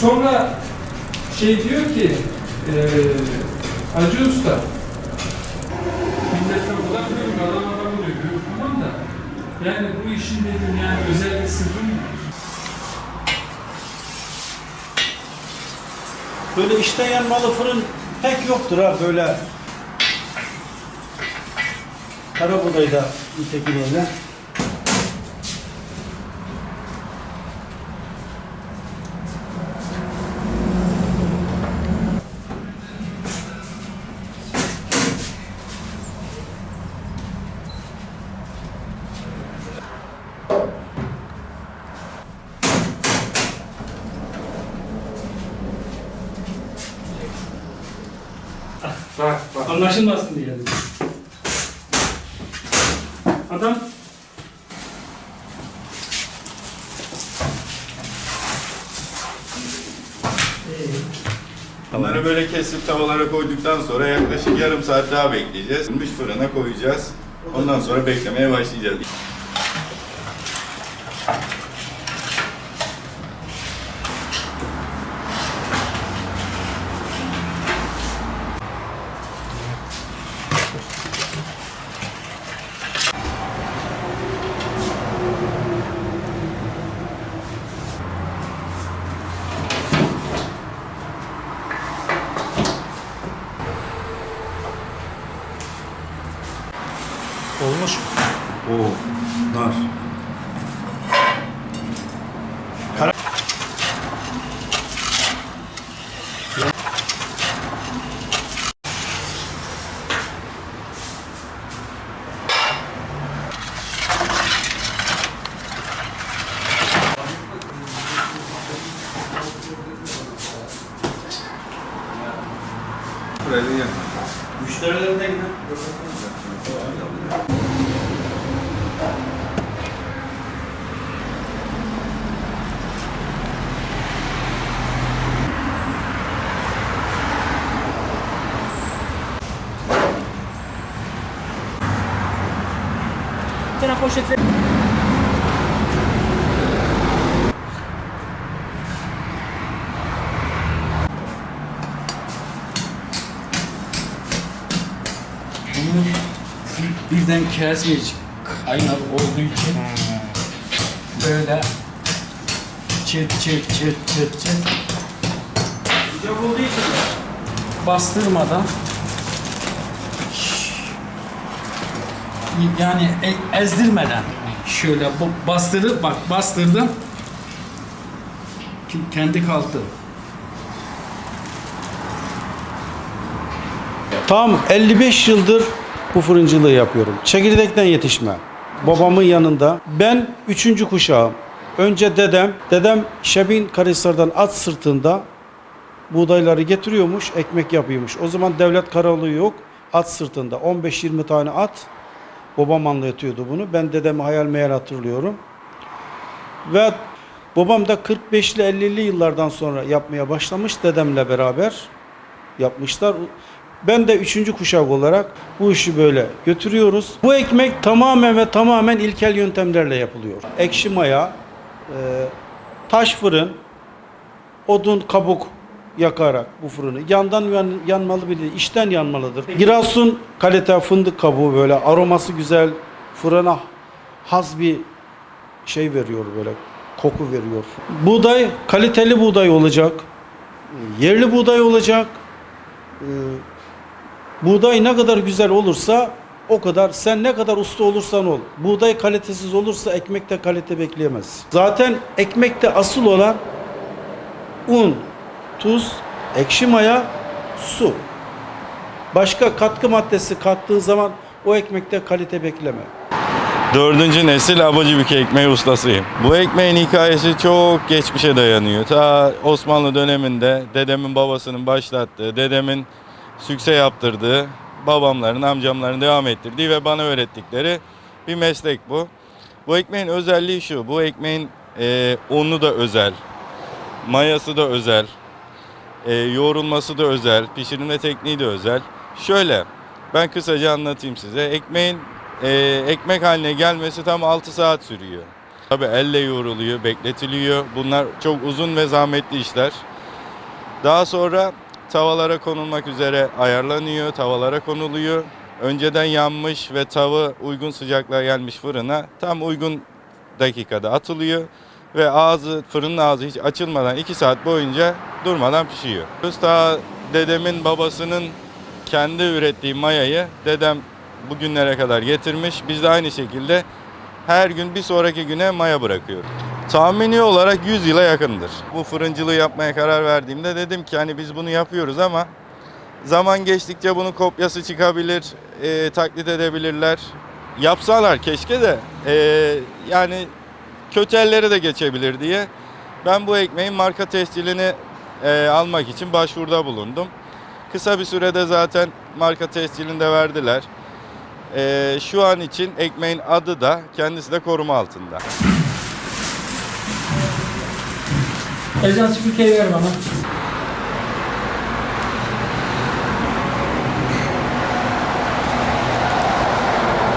Sonra şey diyor ki eee Acı Usta milletten o kadar diyorum adam adam oluyor diyor tamam da yani bu işin dedim yani özel bir sırrı mı? Böyle içten yanmalı fırın pek yoktur ha böyle. Karabuğdayda mütekineyle. Bak bak. Anlaşılmasın diye. Adam Bunları böyle kesip tavalara koyduktan sonra yaklaşık yarım saat daha bekleyeceğiz. Fırına koyacağız. Ondan sonra beklemeye başlayacağız. Oo, nar. Buraya Müşterilerine giden. Sana poşetleri Bunu birden kesmeyecek. Kaynar olduğu için böyle çıt çıt çıt çıt çıt Sıcak olduğu için bastırmadan yani e- ezdirmeden şöyle bastırıp bak bastırdım kendi kalktı. Tam 55 yıldır bu fırıncılığı yapıyorum. Çekirdekten yetişme. Babamın yanında. Ben üçüncü kuşağım. Önce dedem, dedem Şebin Karahisar'dan at sırtında buğdayları getiriyormuş, ekmek yapıyormuş. O zaman devlet karalığı yok. At sırtında 15-20 tane at. Babam anlatıyordu bunu. Ben dedemi hayal meyal hatırlıyorum. Ve babam da 45'li 50'li yıllardan sonra yapmaya başlamış dedemle beraber yapmışlar. Ben de üçüncü kuşak olarak bu işi böyle götürüyoruz. Bu ekmek tamamen ve tamamen ilkel yöntemlerle yapılıyor. Ekşi maya, e, taş fırın, odun kabuk yakarak bu fırını. Yandan yan- yanmalı bir değil, içten yanmalıdır. Giresun kalite fındık kabuğu böyle aroması güzel, fırına haz bir şey veriyor böyle koku veriyor. Buğday kaliteli buğday olacak. Yerli buğday olacak. Ee, buğday ne kadar güzel olursa o kadar sen ne kadar usta olursan ol. Buğday kalitesiz olursa ekmekte kalite bekleyemez. Zaten ekmekte asıl olan un, tuz, ekşi maya, su. Başka katkı maddesi kattığın zaman o ekmekte kalite bekleme. Dördüncü nesil Abacıbük ekmeği ustasıyım. Bu ekmeğin hikayesi çok geçmişe dayanıyor. Ta Osmanlı döneminde dedemin babasının başlattığı, dedemin sükse yaptırdığı, babamların, amcamların devam ettirdiği ve bana öğrettikleri bir meslek bu. Bu ekmeğin özelliği şu, bu ekmeğin e, unu da özel, mayası da özel, e, yoğrulması da özel, pişirilme tekniği de özel. Şöyle, ben kısaca anlatayım size. Ekmeğin e, ekmek haline gelmesi tam 6 saat sürüyor. Tabii elle yoğruluyor, bekletiliyor. Bunlar çok uzun ve zahmetli işler. Daha sonra tavalara konulmak üzere ayarlanıyor, tavalara konuluyor. Önceden yanmış ve tavı uygun sıcaklığa gelmiş fırına tam uygun dakikada atılıyor ve ağzı fırının ağzı hiç açılmadan 2 saat boyunca durmadan pişiyor. Usta dedemin babasının kendi ürettiği mayayı dedem bugünlere kadar getirmiş. Biz de aynı şekilde her gün bir sonraki güne maya bırakıyor. Tahmini olarak 100 yıla yakındır. Bu fırıncılığı yapmaya karar verdiğimde dedim ki hani biz bunu yapıyoruz ama zaman geçtikçe bunun kopyası çıkabilir, e, taklit edebilirler. Yapsalar keşke de e, yani kötü ellere de geçebilir diye ben bu ekmeğin marka tescilini e, almak için başvuruda bulundum. Kısa bir sürede zaten marka tescilini de verdiler. E, şu an için ekmeğin adı da kendisi de koruma altında. Ezan spiker ver bana.